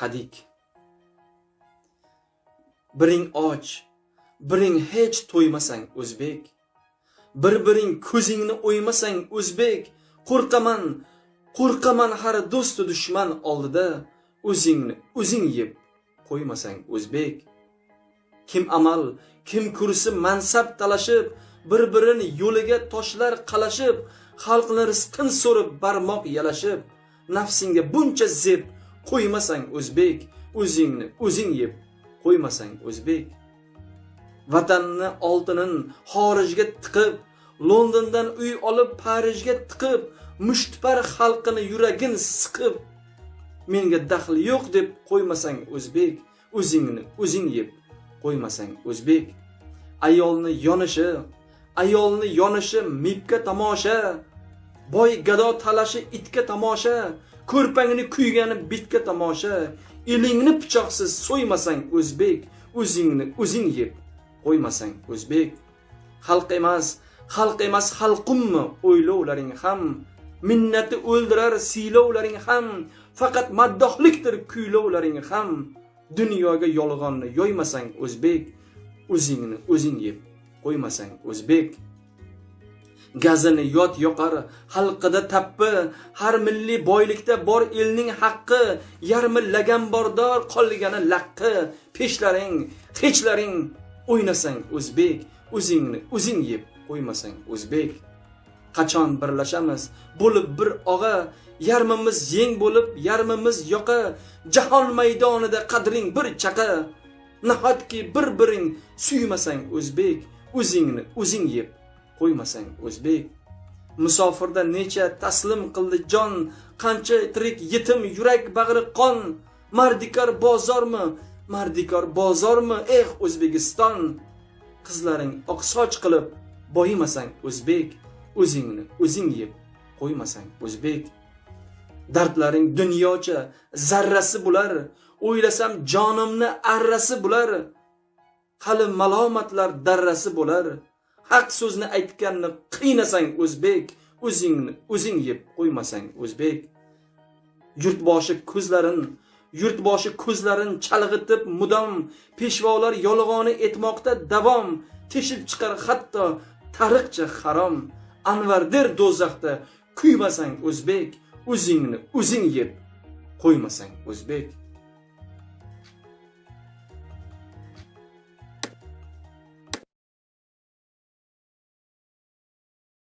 hadik. Biring och biring hech to'ymasang o'zbek. Bir biring ko'zingni o'ymasang o'zbek. Qo'rqaman qo'rqaman har do'stu dushman oldida. O'zingni o'zing yeb qo'ymasang o'zbek. Kim amal kim kursi mansab talashib bir birini yo'liga toshlar qalashib xalqni rizqin so'rib barmoq yalashib nafsingga buncha zeb qo'ymasang o'zbek o'zingni o'zing yeb. Qo'ymasang o'zbek. Vatanni oltinin xorijga tiqib londondan uy olib parijga tiqib mushtipar xalqini yuragin siqib menga daxli yo'q deb qo'ymasang o'zbek o'zingni o'zing yeb. Qo'ymasang o'zbek. Ayolni yonishi ayolni yonishi mibga tomosha. Boy gado talashi itga tomosha. Ko'rpangni kuygani bitga tomosha elingni pichoqsiz so'ymasang o'zbek o'zingni o'zing yeb qo'ymasang o'zbek. Xalq emas xalq emas xalqummi o'ylovlaring ham minnati o'ldirar siylovlaring ham faqat maddohlikdir kuylovlaring ham. Dunyoga yolg'onni yoymasang o'zbek o'zingni o'zing yeb qo'ymasang o'zbek. Gazini yot yoqar xalqida tappi har milliy boylikda bor elning haqqi yarmi laganbordor qolgani laqqi. Peshlaring hechlaring o'ynasang o'zbek o'zingni o'zing yeb qo'ymasang o'zbek. Qachon birlashamiz? Bo'lib bir og'a yarmimiz yeng bo'lib yarmimiz yoqa jahon maydonida qadring bir chaqa. Nahotki bir biring suymasang o'zbek o'zingni o'zing yeb qo'ymasang o'zbek. Musofirda necha taslim qildi jon qancha tirik yetim yurak bag'ri qon. Mardikor bozormi? Mardikor bozormi eh o'zbekiston? Qizlaring oqsoch qilib boyimasang o'zbek. O'zingni o'zing yeb qo'ymasang o'zbek. Dardlaring dunyocha zarrasi bular. O'ylasam jonimni arrasi bular. Hali malomatlar darrasi bo'lar haq so'zni aytganni qiynasang o'zbek o'zingni o'zing yeb qo'ymasang o'zbek. Yurtboshi ko'zlarin yurtboshi ko'zlarin chalg'itib mudom peshvolar yolg'oni etmoqda davom teshib chiqar hatto tariqcha harom. Anvardir do'zaxda kuymasang o'zbek o'zingni o'zing yeb qo'ymasang o'zbek.